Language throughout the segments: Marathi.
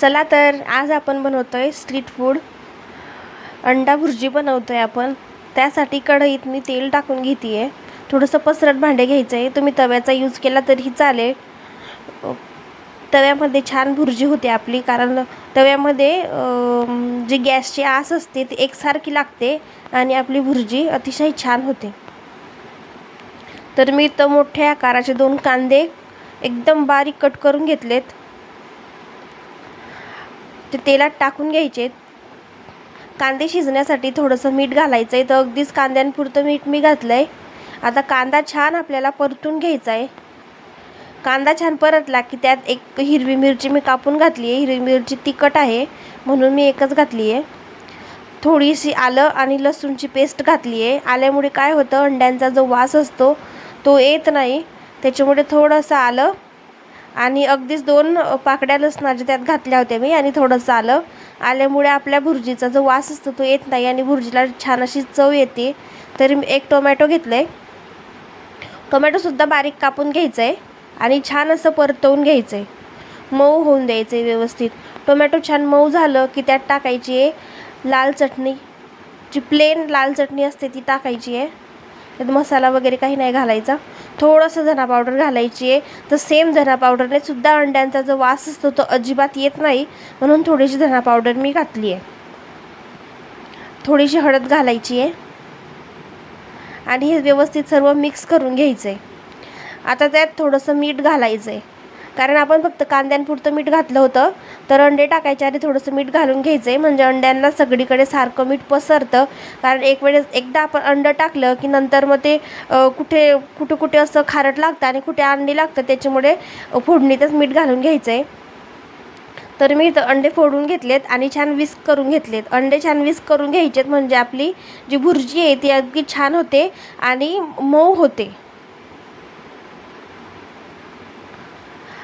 चला तर आज आपण बनवतो आहे स्ट्रीट फूड अंडा भुर्जी बनवतो आहे आपण. त्यासाठी कढईत मी तेल टाकून घेते आहे थोडंसं पसरट भांडे घ्यायचं आहे तुम्ही तव्याचा यूज केला तरीही चालेल. तव्यामध्ये छान भुर्जी होते आपली कारण तव्यामध्ये जी गॅसची आस असते ती एकसारखी लागते आणि आपली भुर्जी अतिशय छान होते. तर मी इथं मोठ्या आकाराचे दोन कांदे एकदम बारीक कट करून घेतलेत. ते तेलात टाकून घ्यायचे. कांदे शिजण्यासाठी थोडंसं मीठ घालायचं आहे तर अगदीच कांद्यांपुरतं मीठ मी घातलं आहे आता कांदा छान आपल्याला परतून घ्यायचा आहे कांदा छान परतला की त्यात एक हिरवी मिरची मी कापून घातली आहे हिरवी मिरची तिखट आहे म्हणून मी एकच घातली आहे थोडीशी आलं आणि लसूणची पेस्ट घातली आहे आल्यामुळे काय होतं अंड्यांचा जो वास असतो तो येत नाही. त्याच्यामुळे थोडंसं आलं आणि अगदीच दोन पाकड्या लसणाच्या त्यात घातल्या होत्या मी आणि थोडंसं आलं. आल्यामुळे आपल्या भुर्जीचा जो वास असतो तो येत नाही आणि भुर्जीला छान अशी चव येते. तरी मी एक टोमॅटो घेतलं आहे टोमॅटोसुद्धा बारीक कापून घ्यायचं आहे आणि छान असं परतवून घ्यायचं आहे मऊ होऊन द्यायचं आहे व्यवस्थित. टोमॅटो छान मऊ झालं की त्यात टाकायची आहे लाल चटणी. जी प्लेन लाल चटणी असते ती टाकायची आहे. त्यात मसाला वगैरे काही नाही घालायचा. थोडंसं धना पावडर घालायची आहे. तर सेम धना पावडरने सुद्धा अंड्यांचा जो वास असतो तो अजिबात येत नाही. म्हणून थोडीशी धना पावडर मी घातली आहे. थोडीशी हळद घालायची आहे. आणि हे व्यवस्थित सर्व मिक्स करून घ्यायचं आहे आता त्यात थोडंसं मीठ घालायचं आहे कारण आपण फक्त कांद्यांपुरतं मीठ घातलं होतं तर अंडे टाकायच्या आधी थोडंसं मीठ घालून घ्यायचं आहे म्हणजे अंड्यांना सगळीकडे सारखं मीठ पसरतं. कारण एक वेळेस एकदा आपण अंडं टाकलं की नंतर मग ते कुठे कुठे कुठे असं खारट लागतं आणि कुठे अंडी लागतं त्याच्यामुळे फोडणीतच मीठ घालून घ्यायचं आहे तर मी इथं अंडे फोडून घेतलेत आणि छान विस्क करून घेतलेत. अंडे छान विस्क करून घ्यायचेत म्हणजे आपली जी भुर्जी आहे ती अगदी छान होते आणि मऊ होते.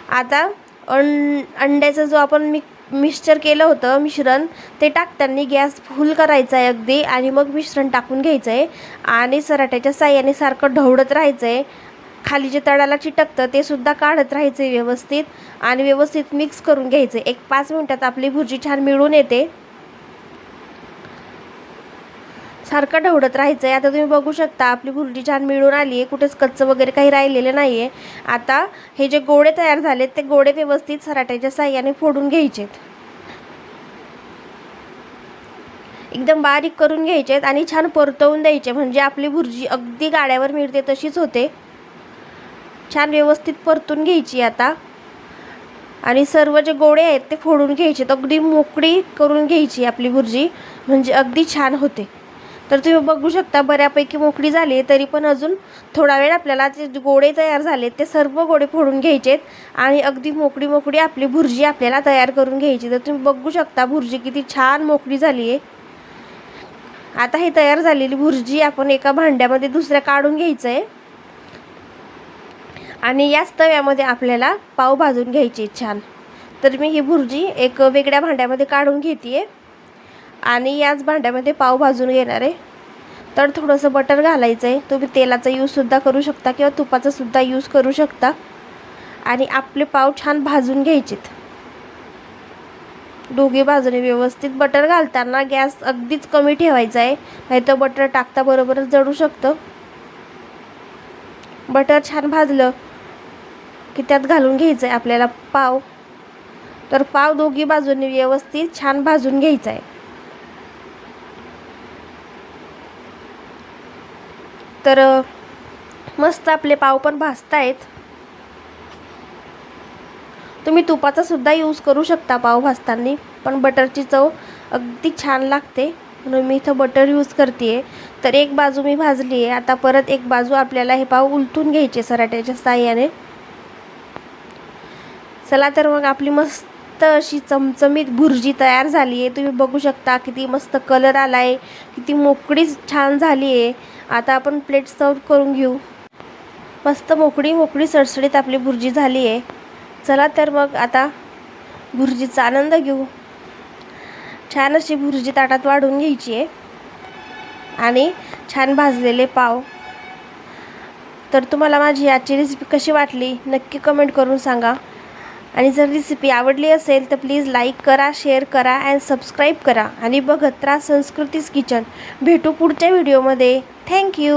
आता अं अंड्याचा जो आपण मिक मिक्सचर केलं होतं मिश्रण ते टाकताना गॅस फुल करायचा आहे अगदी आणि मग मिश्रण टाकून घ्यायचं आहे आणि सराट्याच्या साह्याने सारखं ढवळत राहायचं आहे खाली जे तळाला चिटकतं ते सुद्धा काढत राहायचं आहे व्यवस्थित. आणि व्यवस्थित मिक्स करून घ्यायचं एक पाच मिनटात आपली भुर्जी छान मिळून येते. सारखं ढवडत राहायचं आहे आता तुम्ही बघू शकता आपली भुर्जी छान मिळून आली आहे कुठेच कच्चं वगैरे काही राहिलेलं नाही आहे आता हे जे गोळे तयार झालेत ते गोळे व्यवस्थित सराट्याच्या साह्याने फोडून घ्यायचेत. एकदम बारीक करून घ्यायचे आहेत आणि छान परतवून द्यायचे. म्हणजे आपली भुर्जी अगदी गाड्यावर मिळते तशीच होते. छान व्यवस्थित परतून घ्यायची आता. आणि सर्व जे गोळे आहेत ते फोडून घ्यायचे अगदी मोकळी करून घ्यायची आपली भुर्जी. म्हणजे अगदी छान होते. तर तुम्ही बघू शकता बऱ्यापैकी मोकळी झाली आहे तरी पण अजून थोडा वेळ आपल्याला ते जे गोडे तयार झाले ते सर्व गोडे फोडून घ्यायचेत आणि अगदी मोकळी मोकळी आपली भुर्जी आपल्याला तयार करून घ्यायची. तर तुम्ही बघू शकता भुर्जी किती छान मोकळी झाली आहे. आता ही तयार झालेली भुर्जी आपण एका भांड्यामध्ये दुसऱ्या काढून घ्यायचं आहे. आणि याच तव्यामध्ये आपल्याला पाव भाजून घ्यायची छान. तर मी ही भुर्जी एक वेगळ्या भांड्यामध्ये काढून घेते आहे आणि याच भांड्यामध्ये पाव भाजून घेणार आहे. तर थोडंसं बटर घालायचं आहे तुम्ही तेलाचा यूजसुद्धा करू शकता किंवा तुपाचासुद्धा यूज करू शकता. आणि आपले पाव छान भाजून घ्यायचेत. दोघी बाजूने व्यवस्थित बटर घालताना गॅस अगदीच कमी ठेवायचा आहे. नाही तर बटर टाकता बरोबरच जळू शकतं. बटर छान भाजलं की त्यात घालून घ्यायचं आहे आपल्याला पाव. तर पाव दोघी बाजूने व्यवस्थित छान भाजून घ्यायचा आहे. तर मस्त आपले पाव पण भाजतायत. तुम्ही तुपाचा सुद्धा यूज करू शकता पाव भाजताना पण बटरची चव अगदी छान लागते. म्हणून मी इथं बटर यूज करते आहे तर एक बाजू मी भाजली आहे आता परत एक बाजू आपल्याला हे पाव उलटून घ्यायचे सराट्याच्या साह्याने. चला तर मग आपली मस्त अशी चमचमीत भुर्जी तयार झाली आहे तुम्ही बघू शकता किती मस्त कलर आला आहे किती मोकळी छान झाली आहे आता आपण प्लेट सर्व करून घेऊ. मस्त मोकळी मोकळी सडसडीत आपली भुर्जी झाली आहे. चला तर मग आता भुर्जीचा आनंद घेऊ. छान अशी भुर्जी ताटात वाढून घ्यायची आहे. आणि छान भाजलेले पाव. तर तुम्हाला माझी आजची रेसिपी कशी वाटली नक्की कमेंट करून सांगा. आणि जर रेसिपी आवडली असेल तर प्लीज लाईक करा शेअर करा अँड सबस्क्राईब करा. आणि बघत राहा संस्कृतीच किचन भेटू पुढच्या व्हिडिओमध्ये থ্যাংক ইউ